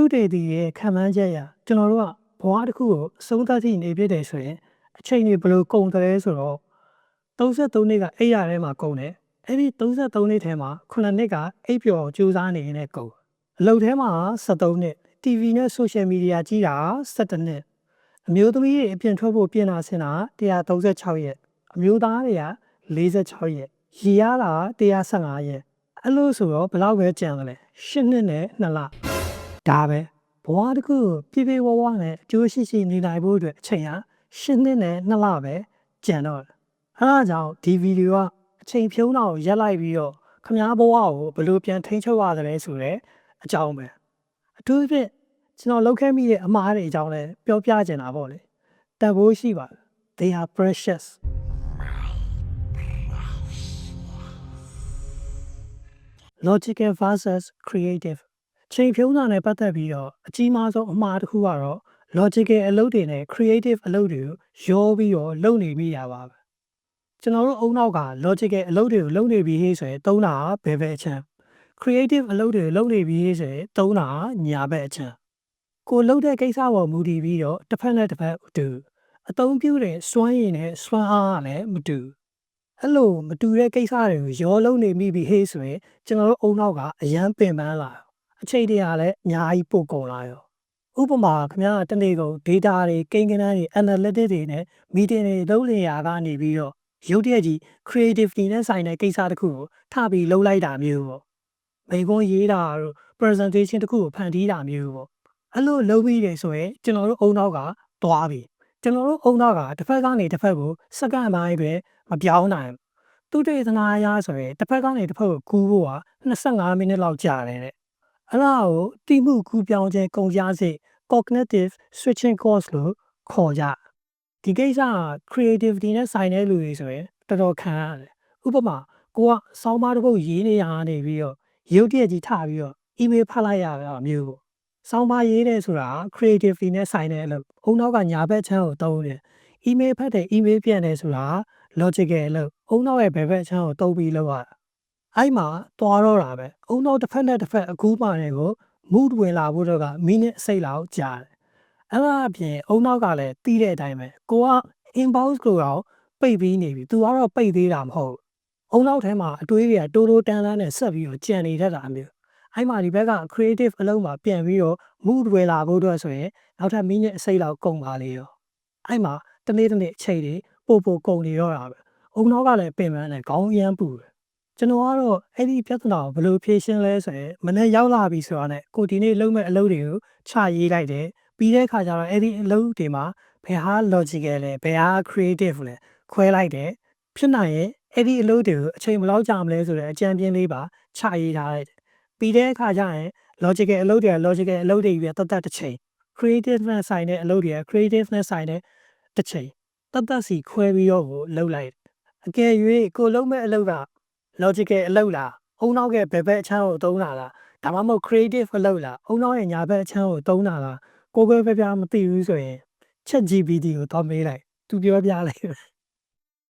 သူတေတီရဲ့ခံမှန်းချက်အရကျွန်တော်တို့ကဘဝတစ်ခုကိုအဆုံးသတ်ထိနေဖြစ်တယ်ဆိုရင်အချိန်တွေဘယ်လိုကုန်တယ်ဆိုတော့33နှစ်ကအိပ်ရထဲမှာကုန်တယ်အဲ့ဒီ33နှစ်ထဲမှာ9နှစ်ကအိပ်ပျော်ကြိုးစားနေနေကုန်အလုပ်ထဲမှာ73နှစ် TV နဲ့ social media ကြည့်တာ17နှစ်အမျိုးသမီးတွေအပြင်ထွက်ဖို့ပြင်လာဆင်တာ136ရက်အမျိုးသားတွေက46ရက်ရီရတာ115ရက်အဲ့လိုဆိုတော့ဘယ်လောက်ပဲကြံတယ်လဲ10နှစ်နဲ့2လ ဒါပဲဘဝတစ်ခုကိုပြည့်ပြည့်ဝဝနဲ့အကျိုးရှိရှိနေနိုင်ဖို့အတွက်အချိန်ဟာ10နှစ်နဲ့2လပဲကြံတော့တယ်အဲဒါကြောင့်ဒီဗီဒီယိုကအချိန်ဖြုံးတာကိုရက်လိုက်ပြီးတော့ခမားဘဝကိုဘယ်လိုပြန်ထိန်းချုပ်ရတယ်ဆိုတော့အကြောင်းပဲအထူးသဖြင့်ကျွန်တော်လုပ်ခဲ့မိတဲ့အမှားတွေအကြောင်းလည်းပြောပြချင်တာပေါ့လေတန်ဖိုးရှိပါတယ် they are precious logical versus creative ချိန်ဖြုံးတာနဲ့ပတ်သက်ပြီးတော့အကြီးမားဆုံးအမှားတစ်ခုကတော့ logical အလုပ်တွေနဲ့ creative အလုပ်တွေကိုရောပြီးတော့လုပ်နေမိတာပါပဲကျွန်တော်တို့အုံနောက်က logical အလုပ်တွေကိုလုပ်နေပြီးဟေးဆိုရင်သုံးတာဘယ်ဘက်အချမ်း creative အလုပ်တွေလုပ်နေပြီးဟေးဆိုရင်သုံးတာညာဘက်အချမ်းကိုလုပ်တဲ့ကိစ္စပေါ်မူတည်ပြီးတော့တစ်ဖက်နဲ့တစ်ဖက်အတူအသုံးပြုတဲ့စွမ်းရည်နဲ့စွမ်းအားကလည်းမတူအဲ့လိုမတူတဲ့ကိစ္စတွေကိုရောလုံးနေမိပြီးဟေးဆိုရင်ကျွန်တော်တို့အုံနောက်ကအရန်ပင်ပန်းလာ အချိန်တရာလည်းအများကြီးပိုကုန်လာရောဥပမာခင်ဗျားတနေ့ကုန် data တွေကိန်းဂဏန်းတွေ analytics တွေနဲ့ meeting တွေလုပ်နေရတာနေပြီးတော့ရုပ်တရက်ကြီး creativity နဲ့ဆိုင်တဲ့ကိစ္စတစ်ခုကိုထပြီးလုပ်လိုက်တာမျိုးပေါ့မိကုန်းရေးတာတို့ presentation တစ်ခုကိုဖန်တီးတာမျိုးပေါ့အဲ့လိုလုပ်ပြီးတယ်ဆိုရင်ကျွန်တော်တို့အုံနောက်ကသွားပြီကျွန်တော်တို့အုံနောက်ကတစ်ဖက်ကနေတစ်ဖက်ကိုစက္ကန့်ပိုင်းပဲမပြောင်းနိုင်သူတေသနာအရဆိုရင်တစ်ဖက်ကနေတစ်ဖက်ကိုကူးဖို့က25မိနစ်လောက်ကြာတယ်တဲ့ အဲ့ဒါကိုတိမှုကူးပြောင်းခြင်းကုန်ကြစိတ် cognitive switching course လို့ခေါ်ကြဒီကိစ္စက creativity နဲ့ဆိုင်တဲ့လူတွေဆိုရင်တော်တော်ခံရတယ်ဥပမာကိုကစောင်းမတစ်ပုတ်ရေးနေရနေပြီးတော့ရုပ်တရက်ကြီးထပြီးတော့ email ဖတ်လိုက်ရတာမျိုးပေါ့စောင်းပါရေးတယ်ဆိုတာ creativity နဲ့ဆိုင်တဲ့အလုပ်အုံနောက်ကညာဘက်ချမ်းကိုတုံးတယ် email ဖတ်တယ် email ပြန်တယ်ဆိုတာ logical အလုပ်အုံနောက်ရဲ့ဘယ်ဘက်ချမ်းကိုတုံးပြီးလုပ်ရတာ အဲ့မှာသွားတော့တာပဲအုံနောက်တစ်ဖက်နဲ့တစ်ဖက်အကူးပါနေကို mood ဝင်လာဖို့တော့ကမိနစ်အစိတ်လောက်ကြာတယ်အဲ့ဒါအပြင်အုံနောက်ကလည်းတီးတဲ့အတိုင်းပဲကိုက inbox ကိုတော့ပိတ်ပြီးနေပြီသူကတော့ပိတ်သေးတာမဟုတ်အုံနောက်ထဲမှာအတွေးတွေကတိုးတိုးတန်းတန်းနဲ့ဆက်ပြီးတော့ကြံနေတတ်တာမျိုးအဲ့မှာဒီဘက်က creative အလုပ်မှာပြန်ပြီးတော့ mood ဝယ်လာဖို့အတွက်ဆိုရင်နောက်ထပ်မိနစ်အစိတ်လောက်ကုန်ပါလေရောအဲ့မှာတနေ့တနေ့အချိန်တွေပို့ပို့ကုန်နေတော့တာပဲအုံနောက်ကလည်းပင်ပန်းနဲ့ခေါင်းရမ်းပူတယ် ကျွန်တော်ကတော့အဲ့ဒီပြဿနာကိုဘယ်လိုဖြေရှင်းလဲဆိုရင်မနေ့ရောက်လာပြီဆိုတာနဲ့ကိုဒီနေ့လုပ်မဲ့အလုပ်တွေကိုချရေးလိုက်တယ်ပြီးတဲ့အခါကျတော့အဲ့ဒီအလုပ်တွေမှာဘယ်ဟာ logical လဲဘယ်ဟာ creative လဲခွဲလိုက်တယ်ဖြစ်နိုင်ရင်အဲ့ဒီအလုပ်တွေကိုအချိန်ဘယ်လောက်ကြာမလဲဆိုတဲ့အကြံပြင်းလေးပါချရေးထားလိုက်တယ်ပြီးတဲ့အခါကျရင် logical အလုပ်တွေက logical အလုပ်တွေပြီးတတ်တတ်တစ်ချိန် creative နဲ့ဆိုင်တဲ့အလုပ်တွေက creative နဲ့ဆိုင်တဲ့တစ်ချိန်တတ်တတ်စီခွဲပြီးတော့ကိုလှုပ်လိုက်အကယ်၍ကိုလုံးမဲ့အလုပ်က logical အလုပ်လားအုံနောက်ကဘယ်ဘက်အချမ်းကိုသုံးတာလားဒါမှမဟုတ် creative အလုပ်လားအုံနောက်ရဲ့ညာဘက်အချမ်းကိုသုံးတာလားကိုယ်ပဲပြပြမသိဘူးဆိုရင် chat GPT ကိုတော့မေးလိုက်သူပြောပြလိုက်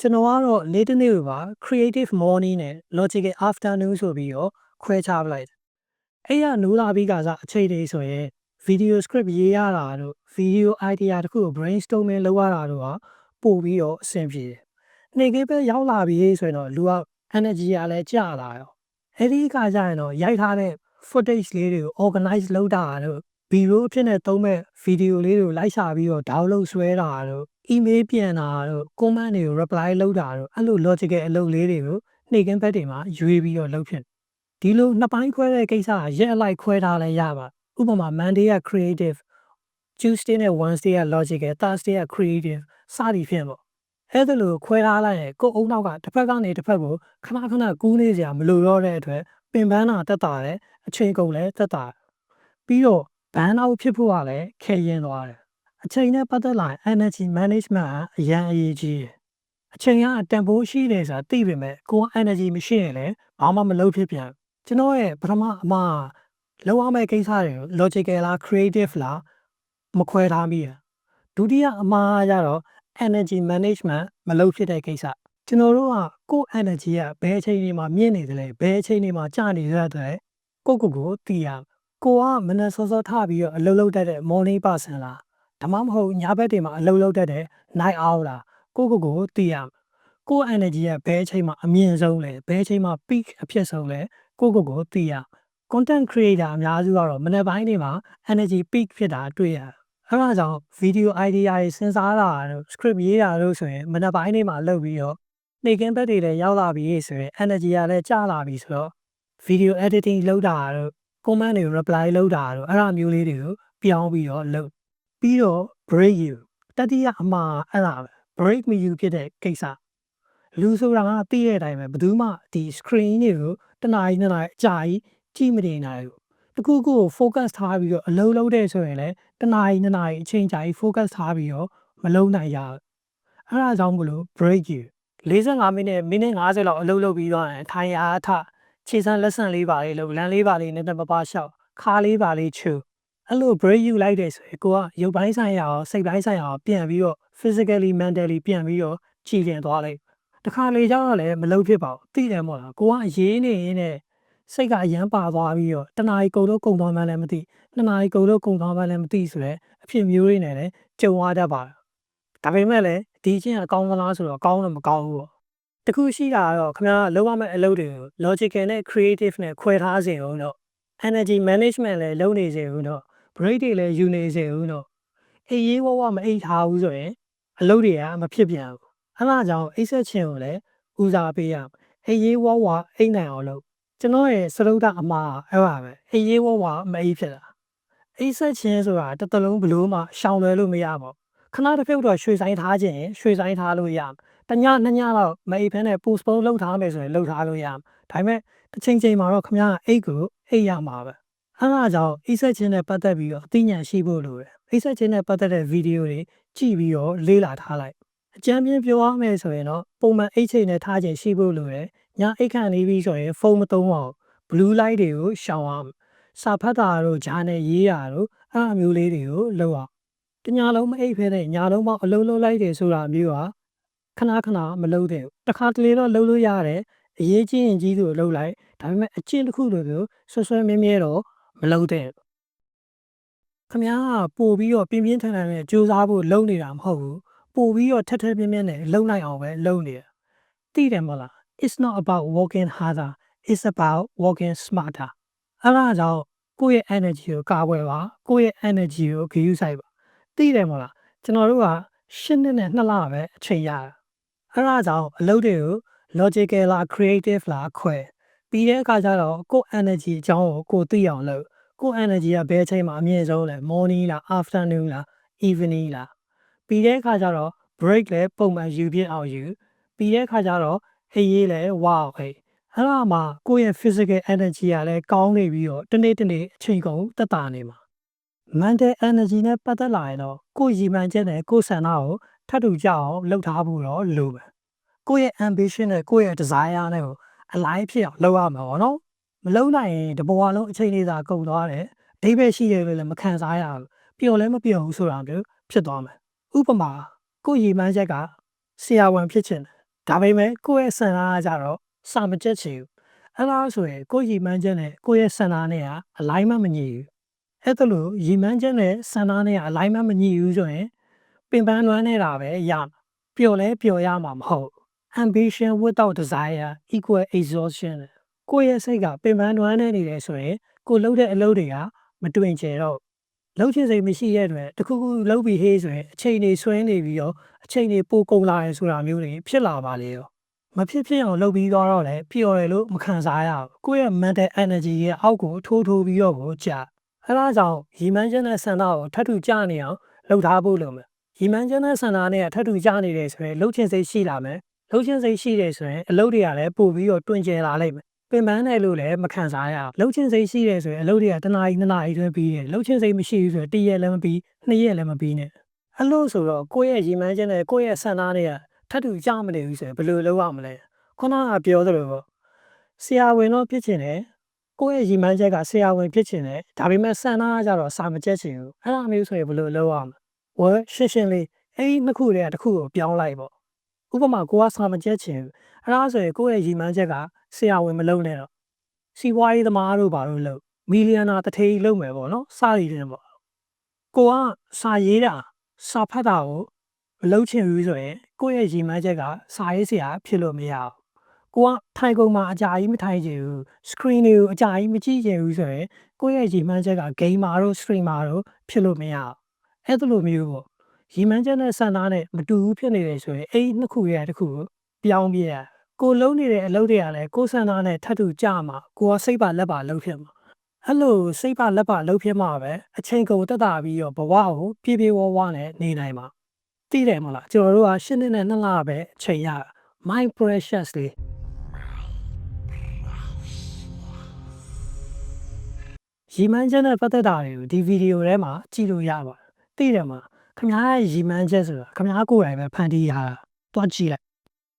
ကျွန်တော်ကတော့နေ့တစ်နေ့ကိုပါ creative morning နဲ့ logical afternoon ဆိုပြီးတော့ခွဲခြားပလိုက်အဲ့ရနိုးလာပြီးကစားအချိန်တွေဆိုရင် video script ရေးရတာတို့ video idea တခုကို brainstorming လုပ်ရတာတို့ကပို့ပြီးတော့အဆင်ပြေတယ်။နေ့ကပဲရောက်လာပြီဆိုရင်တော့လူက energy ကလည်းကျလာရော။အဲ့ဒီအခါကျရင်တော့ရိုက်ထားတဲ့ footage လေးတွေကို organize လုပ်တာတို့ video အဖြစ်နဲ့သုံးမဲ့ video လေးတွေကိုလိုက်ရှာပြီးတော့ download ဆွဲတာတို့ email ပြန်တာတို့ comment တွေကို reply လုပ်တာတို့အဲ့လို logical အလုပ်လေးတွေကိုနေ့ကင်းဘက်တွေမှာရွေးပြီးတော့လုပ်ဖြစ်ဒီလိုနှစ်ပိုင်းခွဲတဲ့ကိစ္စကရက်အလိုက်ခွဲထားလဲရပါဥပမာ Monday က creative Tuesday နဲ့ Wednesday က logical Thursday က creative စသည်ဖြင့်ပေါ့ အဲ့ဒါလိုခွဲထားလိုက်ရင်ကိုယ်အုံနောက်ကတစ်ဖက်ကနေတစ်ဖက်ကိုခဏခဏကူးနေကြမလို့တော့တဲ့အတွက်ပင်ပန်းတာတက်တာတယ်အချိန်ကုန်လည်းတက်တာပြီးတော့ဘန်အောက်ဖြစ်ဖို့ကလည်းခဲရင်သွားတယ်အချိန်နဲ့ပတ်သက်လာရင် energy management အရန်အရေးကြီးတယ်အချိန်ကတန်ဖိုးရှိတယ်ဆိုတာသိပေမဲ့ကိုယ် energy မရှိရင်လည်းဘာမှမလုပ်ဖြစ်ပြန်ကျွန်တော်ရဲ့ပထမအမှားလောက်ရမယ့်ကိစ္စတွေ logical လား creative လားမခွဲထားမိရဒုတိယအမှားကတော့ energy management မလုပ်ဖြစ်တဲ့ကိစ္စကျွန်တော်တို့ကကိုယ် energy ကဘယ်အချိန်တွေမှာမြင့်နေတယ်လဲဘယ်အချိန်တွေမှာကျနေရတဲ့ကိုကိုကိုသိရကိုကမနက်စောစောထပြီးတော့အလုပ်လုပ်တတ်တဲ့ morning person လားဒါမှမဟုတ်ညဘက်တွေမှာအလုပ်လုပ်တတ်တဲ့ night owl လားကိုကိုကိုသိရမယ်ကိုယ့် energy ကဘယ်အချိန်မှာအမြင့်ဆုံးလဲဘယ်အချိန်မှာ peak အဖြစ်ဆုံးလဲကိုကိုကိုသိရ content creator အများစုကတော့မနေ့ပိုင်းတွေမှာ energy peak ဖြစ်တာတွေ့ရတယ် အဲဒါကြောင့် video idea တွေစဉ်းစားတာတို့ script ရေးတာတို့ဆိုရင်မနေ့ပိုင်းတွေမှာလုပ်ပြီးတော့နေကင်းဘက်တွေလည်းရောက်လာပြီဆိုရင် energy ကလည်းကျလာပြီဆိုတော့ video editing လုပ်တာတို့ comment တွေ reply လုပ်တာတို့အဲ့ဒါမျိုးလေးတွေကိုပြောင်းပြီးတော့လုပ်ပြီးတော့ break you တတိယအမှားအဲ့ဒါပဲ break me you ဖြစ်တဲ့ကိစ္စလူဆိုတာကသိတဲ့အတိုင်းပဲဘယ်သူမှဒီ screen တွေကိုတနားရီနှစ်နာရီအကြာကြီးကြည့်မနေနိုင်ဘူးတခုခုကို focus ထားပြီးတော့အလုံးလုံးတဲ့ဆိုရင်လည်း တနားရီနှစ်နာရီအချိန်ကြာကြီး focus ထားပြီးတော့မလုံးနိုင်ရဘူးအဲ့ဒါကြောင့်မလို့ break you 45မိနစ်မိနစ်50လောက်အလုပ်လုပ်ပြီးတော့ထိုင်အားထခြေစမ်းလက်ဆန်လေးပါလေးလုပ်လမ်းလေးပါလေးနဲ့တမပါလျှောက်ခါလေးပါလေးချူအဲ့လို break you လိုက်တယ်ဆိုရင်ကိုကရုပ်ပိုင်းဆိုင်ရာရောစိတ်ပိုင်းဆိုင်ရာရောပြန်ပြီးတော့ physically mentally ပြန်ပြီးတော့ကြည်လင်သွားလိုက်တခါလေကြောင်းလည်းမလုပ်ဖြစ်ပါဘူးသိတယ်မို့လားကိုကရေးနေရင်းနဲ့ စိတ်ကအရန်ပါသွားပြီးတော့တနားရီကုန်တော့ကုန်သွားမှလည်းမသိနှစ်နာရီကုန်တော့ကုန်သွားမှလည်းမသိဆိုတော့အဖြစ်မျိုးတွေနဲ့လည်းကြုံရတတ်ပါတယ်ဒါပေမဲ့လည်းဒီချင်းအကောင်းသလားဆိုတော့ကောင်းတော့မကောင်းဘူးပေါ့တခုရှိတာကတော့ခင်ဗျားလုံးဝမဲ့အလုပ်တွေကို logical နဲ့ creative နဲ့ခွဲထားစေအောင်တော့ energy management လည်းလုပ်နေစေဦးတော့ break တွေလည်းယူနေစေဦးတော့အေးရေးဝဝမအိတ်ထားဘူးဆိုရင်အလုပ်တွေကမဖြစ်ပြန်ဘူးအဲဒါကြောင့်အိတ်ဆက်ခြင်းကိုလည်းဦးစားပေးရမယ်အေးရေးဝဝအိတ်နိုင်အောင်လုပ် ကျွန်တော်ရဲ့စရုပ်ဒအမှားအဲ့ပါပဲအေးရေးဝဝမအိတ်ဖြစ်တာအိတ်ဆက်ခြင်းဆိုတာတစ်သလုံးဘလို့မှရှောင်လွယ်လို့မရပါဘူးခဏတစ်ဖြုတ်တော့ရွှေဆိုင်ထားခြင်းရွှေဆိုင်ထားလို့ရမယ်တညနှစ်ညတော့မအိပ်ဖဲနဲ့ postpone လုပ်ထားမယ်ဆိုရင်လုပ်ထားလို့ရမယ်ဒါပေမဲ့တစ်ချိန်ချိန်မှာတော့ခမရအိတ်ကိုအိတ်ရမှာပဲအဲဒါကြောင့်အိတ်ဆက်ခြင်းနဲ့ပတ်သက်ပြီးတော့အသိဉာဏ်ရှိဖို့လိုတယ်အိတ်ဆက်ခြင်းနဲ့ပတ်သက်တဲ့ဗီဒီယိုတွေကြည့်ပြီးတော့လေ့လာထားလိုက်အကြမ်းပြင်းပြောရမယ်ဆိုရင်တော့ပုံမှန်အိတ်ချိန်နဲ့ထားခြင်းရှိဖို့လိုတယ် ညအိတ်ခန့်နေပြီဆိုရင်ဖုန်းမသုံးအောင် blue light တွေကိုရှောင်အောင်စာဖတ်တာတို့ဂျာနယ်ရေးတာတို့အဲ့အမျိုးလေးတွေကိုလုပ်အောင်တညာလုံးမအိပ်ဖဲနဲ့ညာလုံးပေါက်အလုံးလုံးလိုက်တယ်ဆိုတာမျိုးကခဏခဏမလုပ်တဲ့ဘူးတစ်ခါတလေတော့လုပ်လို့ရတယ်အရေးကြီးရင်ကြီးသူကိုလုပ်လိုက်ဒါပေမဲ့အကျင့်တစ်ခုလိုမျိုးဆွဆွဲမြဲမြဲတော့မလုပ်တဲ့ဘူးခမ ्या ပို့ပြီးတော့ပြင်းပြင်းထန်ထန်နဲ့ကြိုးစားဖို့လုပ်နေတာမဟုတ်ဘူးပို့ပြီးတော့ထက်ထက်မြဲမြဲနဲ့လုပ်နိုင်အောင်ပဲလုပ်နေတာသိတယ်မလား it's not about working harder it's about working smarter အဲ့ဒါကြောင့်ကိုယ့်ရဲ့ energy ကိုကာကွယ်ပါကိုယ့်ရဲ့ energy ကိုဂရုစိုက်ပါသိတယ်မလားကျွန်တော်တို့ကရှင်းနှစ်နဲ့နှစ်လပဲအချိန်ရတာအဲ့ဒါကြောင့်အလုပ်တွေကို logical လား creative လားခွဲပြီးတဲ့အခါကျတော့ကိုယ့် energy အကြောင်းကိုကိုသိအောင်လုပ်ကိုယ့် energy ကဘယ်အချိန်မှာအမြင့်ဆုံးလဲ morning လား afternoon လား evening လားပြီးတဲ့အခါကျတော့ break လည်းပုံမှန်ယူပြအောင်ယူပြီးတဲ့အခါကျတော့ အေးရေးလည်း wow ဟဲ့အဲ့ဒါမှကိုယ့်ရဲ့ physical energy ကလည်းကောင်းနေပြီးတော့တနေ့တနေ့အချိန်ကုန်တက်တာနေမှာ mental energy နဲ့ပတ်သက်လာရင်တော့ကိုယ့်ရည်မှန်းချက်နဲ့ကိုယ့်ဆန္ဒကိုထပ်တူကြအောင်လုပ်ထားဖို့တော့လိုပဲကိုယ့်ရဲ့ ambition နဲ့ကိုယ့်ရဲ့ desire နဲ့ကို align ဖြစ်အောင်လုပ်ရမှာပေါ့နော်မလုပ်နိုင်ရင်တဘဝလုံးအချိန်လေးသာကုန်သွားတယ်အဓိပ္ပာယ်ရှိတယ်လို့လည်းမခံစားရဘူးပျော်လည်းမပျော်ဘူးဆိုတာမျိုးဖြစ်သွားမယ်ဥပမာကိုယ့်ရည်မှန်းချက်ကဆရာဝန်ဖြစ်ချင်တယ် ဒါပေမဲ့ကိုယ့်ရဲ့ဆန္ဒကကြတော့စာမကျက်ချင်ဘူးအဲ့ဒါဆိုရင်ကိုယ့်ရည်မှန်းချက်နဲ့ကိုယ့်ရဲ့ဆန္ဒနဲ့က alignment မညီဘူးအဲ့ဒါလို့ရည်မှန်းချက်နဲ့ဆန္ဒနဲ့က alignment မညီဘူးဆိုရင်ပင်ပန်းလွမ်းနေတာပဲရမှာပျော်လဲပျော်ရမှာမဟုတ် ambition without desire equal exhaustion ကိုယ့်ရဲ့စိတ်ကပင်ပန်းလွမ်းနေနေတယ်ဆိုရင်ကိုလှုပ်တဲ့အလုပ်တွေကမတွင်ကျယ်တော့ လှုပ်ချင်စိတ်မရှိတဲ့အတွက်တခုခုလှုပ်ပြီးဟေးဆိုရင်အချိန်တွေဆွဲနေပြီးတော့အချိန်တွေပိုကုန်လာတယ်ဆိုတာမျိုးတွေဖြစ်လာပါလေရောမဖြစ်ဖြစ်အောင်လုပ်ပြီးတော့တော့လည်းပျော်တယ်လို့မခံစားရဘူးကိုယ့်ရဲ့ mental energy ရဲ့အောက်ကိုထိုးထိုးပြီးတော့ကိုကြာအဲဒါကြောင့်ရီမန်းချက်နဲ့ဆန္ဒကိုထပ်ထူကြနေအောင်လုပ်ထားဖို့လိုမယ်ရီမန်းချက်နဲ့ဆန္ဒနဲ့ထပ်ထူကြနေတယ်ဆိုရင်လှုပ်ချင်စိတ်ရှိလာမယ်လှုပ်ချင်စိတ်ရှိတယ်ဆိုရင်အလုပ်တွေကလည်းပို့ပြီးတော့တွင်ကျယ်လာလိမ့်မယ် ပင်ပန်းတယ်လို့လည်းမခံစားရအောင်လှုပ်ချင်စိတ်ရှိတယ်ဆိုရင်အလုပ်တွေကတစ်နာရီနှစ်နာရီတွင်းပြီးတယ်လှုပ်ချင်စိတ်မရှိဘူးဆိုရင်တစ်ရက်လည်းမပြီးနှစ်ရက်လည်းမပြီးနဲ့အဲ့လို့ဆိုတော့ကိုယ့်ရဲ့ရီမန်းချက်နဲ့ကိုယ့်ရဲ့ဆန္ဒနဲ့ထပ်ထူကြမနေဘူးဆိုရင်ဘယ်လိုလုပ်ရမလဲခုနကပြောသလိုပေါ့ဆရာဝန်တော့ဖြစ်ချင်တယ်ကိုယ့်ရဲ့ရီမန်းချက်ကဆရာဝန်ဖြစ်ချင်တယ်ဒါပေမဲ့ဆန္ဒကကြတော့စာမကျက်ချင်ဘူးအဲ့လိုမျိုးဆိုရင်ဘယ်လိုလုပ်ရမလဲဝယ်ရှင်းရှင်းလေးအဲ့ဒီနှစ်ခုတည်းကတစ်ခုကိုပြောင်းလိုက်ပေါ့ဥပမာကိုကစာမကျက်ချင်ဘူးအဲ့ဒါဆိုရင်ကိုယ့်ရဲ့ရီမန်းချက်က ဆရာဝန်မလုပ်နဲ့တော့စီးပွားရေးသမားတို့ဘာလို့လုပ်မမီလီယံနာတစ်ထေးလုံးမယ်ပေါ့နော်စာရည်တယ်ပေါ့ကိုကစာရေးတာစာဖတ်တာကိုမလုပ်ချင်ဘူးဆိုရင်ကိုယ့်ရဲ့ရည်မှန်းချက်ကစာရေးစရာဖြစ်လို့မရဘူးကိုကထိုင်ကုန်မှာအကြာကြီးမထိုင်ချင်ဘူး screen တွေကိုအကြာကြီးမကြည့်ချင်ဘူးဆိုရင်ကိုယ့်ရဲ့ရည်မှန်းချက်က gamer တို့ streamer တို့ဖြစ်လို့မရဘူးအဲ့ဒါလိုမျိုးပေါ့ရည်မှန်းချက်နဲ့စံသားနဲ့မတူဘူးဖြစ်နေတယ်ဆိုရင်အဲ့ဒီနှစ်ခုရဲ့တစ်ခုကိုပြောင်းပြရ ကိုလုံးနေတဲ့အလုပ်တွေကလည်းကိုယ်စံသားနဲ့ထပ်တူကြမှာကိုကစိတ်ပါလက်ပါလုပ်ဖြစ်မှာအဲ့လိုစိတ်ပါလက်ပါလှုပ်ဖြစ်မှာပဲအချိန်ကုန်တက်တာပြီးတော့ဘဝကိုပြေပြေဝဝနဲ့နေနိုင်မှာသိတယ်မလားကျွန်တော်တို့ကရှင်းနေနဲ့နှစ်လပဲအချိန်ရတာ my precious လေးရီမန်းချက်နဲ့ပတ်သက်တာတွေကိုဒီဗီဒီယိုထဲမှာကြည့်လို့ရပါတယ်သိတယ်မလားခင်ဗျားရဲ့ရီမန်းချက်ဆိုတာခင်ဗျားကိုယ်တိုင်ပဲဖန်တီးရတာတွားကြည့်လိုက်